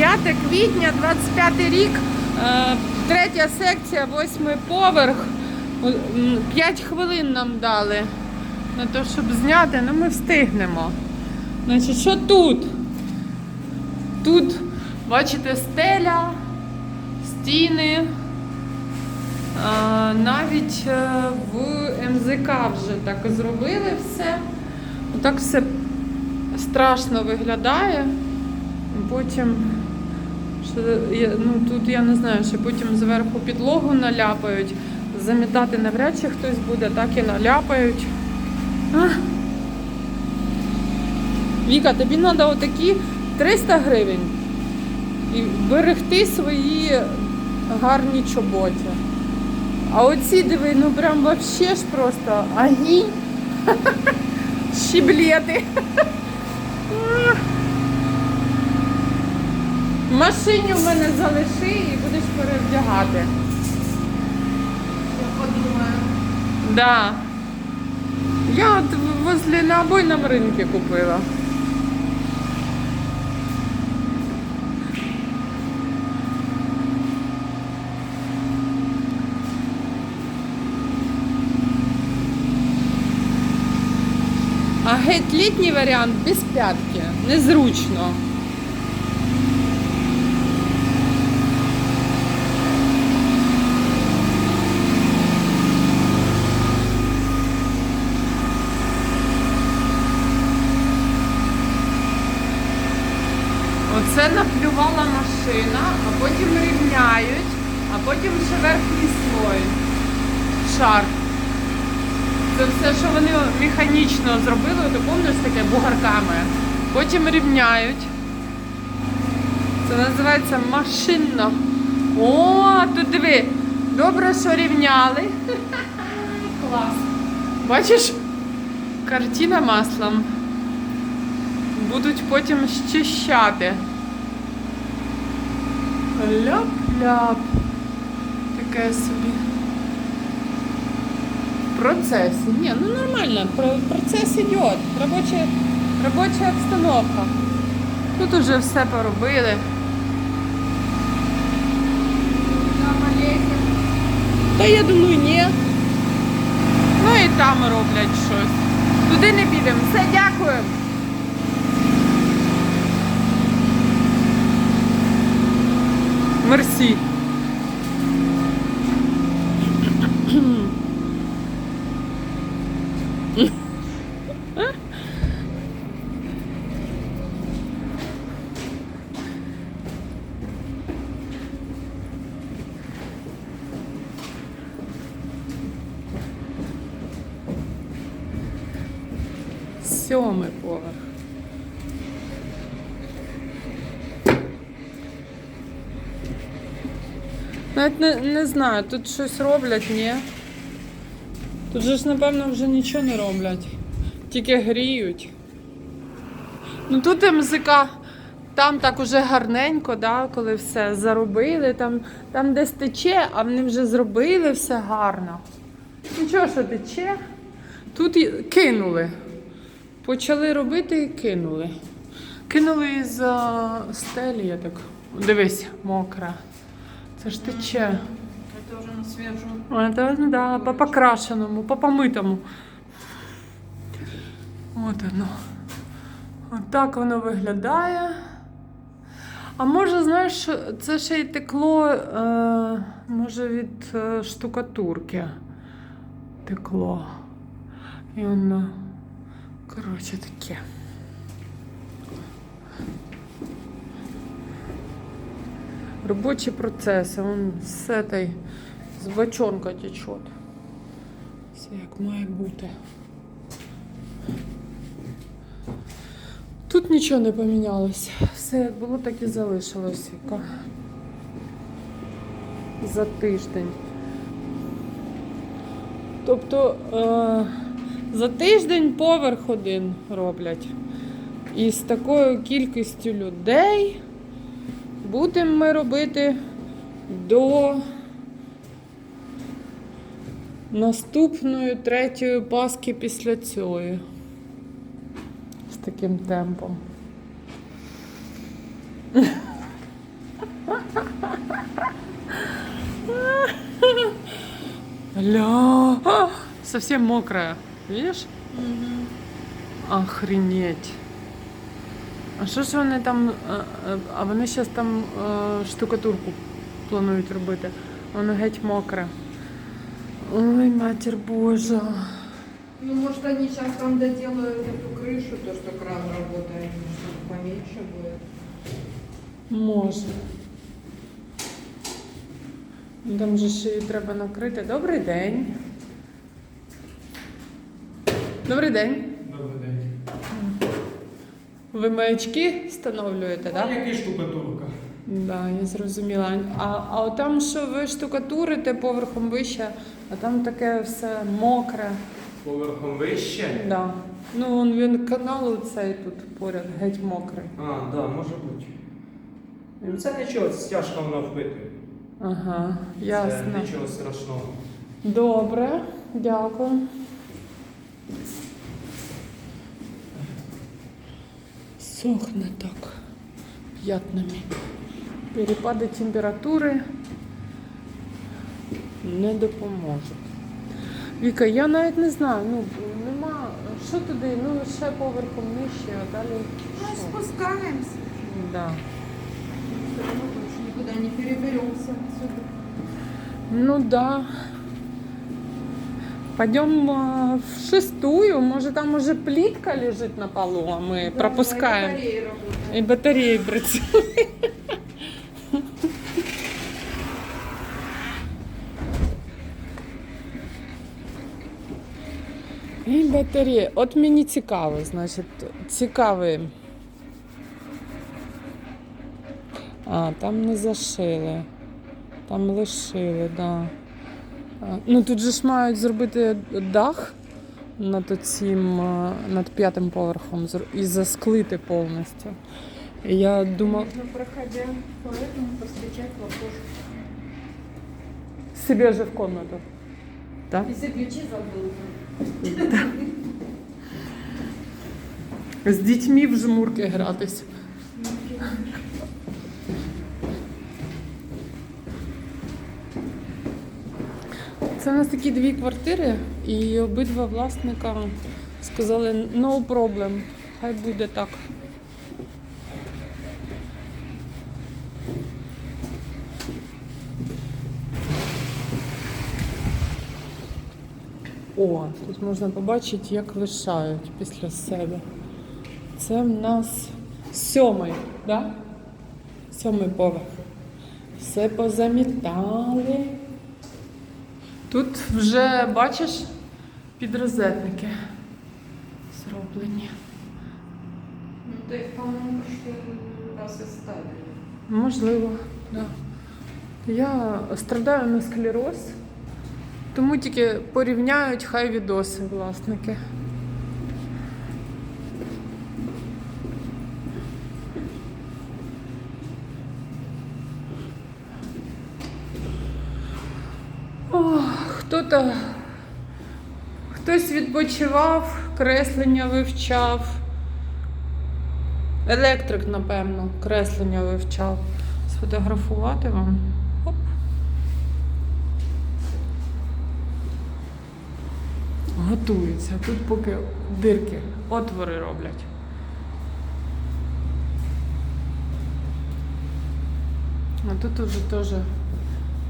5 квітня, 25 рік, е, третя секція, восьмий поверх. 5 хвилин нам дали на те, щоб зняти, ну ми встигнемо. Значить, що тут? Тут, бачите, стеля, стіни. Навіть е, в МЗК вже так зробили все. Так все страшно виглядає. Потім, що, я, ну, тут я не знаю, що потім зверху підлогу наляпають. Замітати навряд чи хтось буде, так і наляпають. А. Віка, тобі треба отакі 300 гривень і берегти свої гарні чоботи. А оці диви, ну прям вообще ж просто агінь. Щіблети. Машині в мене залиши і будеш перевдягати. Я подумаю. Да. Я от возле на обойном ринку купила. А геть літній варіант без п'ятки. Незручно. Оце наплювала машина, а потім рівняють, а потім ще верхній слой. Шар. Це все, що вони механічно зробили, ти пам'ятаєш таке бугарками. Потім рівняють. Це називається машинно. О, тут диви. Добре, що рівняли. Клас. Бачиш? Картина маслом. Будуть потім щищати. Ляп-ляп. Таке собі. В процесі. Ні, ну нормально, процес йде. Робоча, робоча обстановка. Тут уже все поробили. Та я думаю, ні. Ну і там роблять щось. Туди не підемо. Все, дякую. Мерсі. Сьомий поверх. Навіть не, не знаю, тут щось роблять, ні. Тут же ж, напевно, вже нічого не роблять. Тільки гріють. Ну тут МЗК, там так уже гарненько, да, коли все заробили, там, там десь тече, а вони вже зробили все гарно. Нічого, що тече. Тут кинули. Почали робити і кинули. Кинули із стелі, я так. Дивись, мокра. Це ж тече. Это уже на свежую. А, Це, ну, да, по покрашеному, по помитому. От воно. От так воно виглядає. А може, знаєш, це ще й текло, е, може, від е, штукатурки текло. І воно, коротше, таке. Робочі процеси, он з этой, з бочонка течет. Все як має бути. Тут нічого не помінялося. Все як було, так і залишилось. За тиждень. Тобто е- за тиждень поверх один роблять. І з такою кількістю людей будемо ми робити до наступної третьої паски після цієї. З таким темпом. Ля, совсем мокрая, видишь? Охренеть. А що ж вони там, е, е, а вони зараз там е, штукатурку планують робити. Воно геть мокре. Ой, матір Божа. Ну, может, они сейчас там доделают эту крышу, то, что кран работает, чтобы поменьше будет. Може. Ну, Там же ще її треба накрити. Добрий день. Добрий день. Добрий день. Ви маячки встановлюєте, так? А яка штукатурка? Да, я зрозуміла. А, а от там, що ви штукатурите поверхом вище, а там таке все мокре. Поверхом вище? Да. Ну, он він канал цей тут поряд, геть мокрий. А, да, може бути. Ну, Це нічого, стяжка вона впитує. Ага, Це нічого страшного. Добре, дякую. Сохне так п'ятнами. Перепади температури не допоможуть. Віка, я навіть не знаю, ну нема. Що туди? Ну ще поверхом нижче, а далі. Ну, що? спускаемся. Да. Все равно больше никуда не переберемся отсюда. Ну да. Пойдем в шестую, может там уже плитка лежит на полу, а мы Да, пропускаем. и батареи. И працюють. І батареї. От мені цікаво, значить, цікавий. А, там не зашили. Там лишили, да. А, Ну тут же ж мають зробити дах над цим, над п'ятим поверхом і засклити повністю. Я думала, Нужно, проходя по этому, постучать в окошко. себе же в комнату. Так? Если ключи забыл. З дітьми в жмурки гратись. Це у нас такі дві квартири, і обидва власника сказали no problem, хай буде так. О, тут можна побачити, як лишають після себе. Це в нас сьомий, да? Сьомий поверх. Все позамітали. Тут вже, бачиш, підрозетники зроблені. Ну, то їх, по-моєму, раз и ставили. Можливо, да. Я страдаю на склероз, тому тільки порівняють хай відоси власники. Хто-то, хтось відпочивав, креслення вивчав. Електрик, напевно, креслення вивчав. Сфотографувати вам. Оп. Готується. Тут поки дирки, отвори роблять. А тут уже теж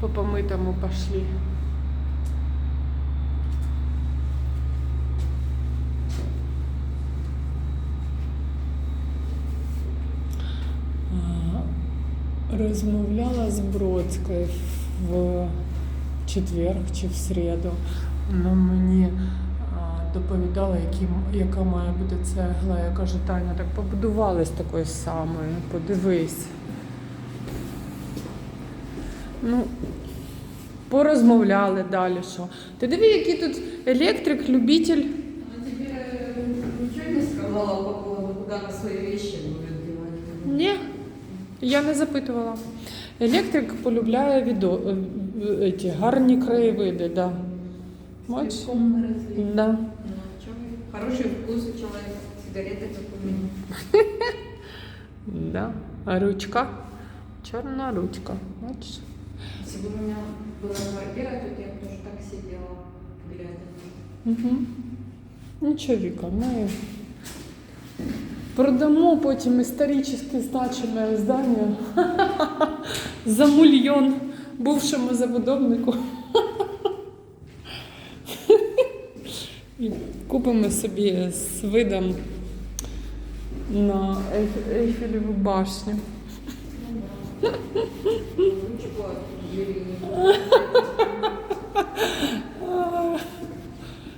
по помитому пошли. А, Розмовляла з Бродською в четвер чи в середу. Вона мені доповідала, які, яка має бути цегла. Я кажу, Таня, так побудували з такою самою, подивись. Ну, порозмовляли далі, що. Ти диви, який тут електрик, любитель. я не запитувала. Електрик полюбляє відо... е, е, ті гарні краєвиди, да. Бачиш? Целиком разлить. Да. Ну, чё вы? Хороший вкус у человека, сигареты как у меня. Да. А ручка Чорна ручка. Бачиш? Если бы у меня была квартира, то я бы тоже так сидела, глядя. Угу. Нічого, Віка, ми продамо потім історично значиме здання за мільйон бувшому забудовнику. І купимо собі з видом на Ейф- Ейфелеву башню.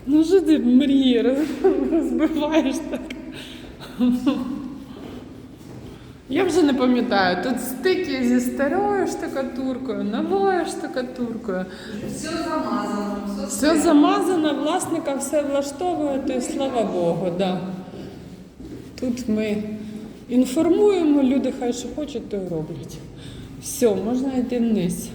Ну що ти роз- розбиваєш так? Я вже не пам'ятаю, тут стики зі старою штукатуркою, новою штукатуркою. Все замазано, все, Все замазано, власника все влаштовує, то й слава Богу, да. Тут ми інформуємо, люди хай що хочуть, то й роблять. Все, можна йти вниз.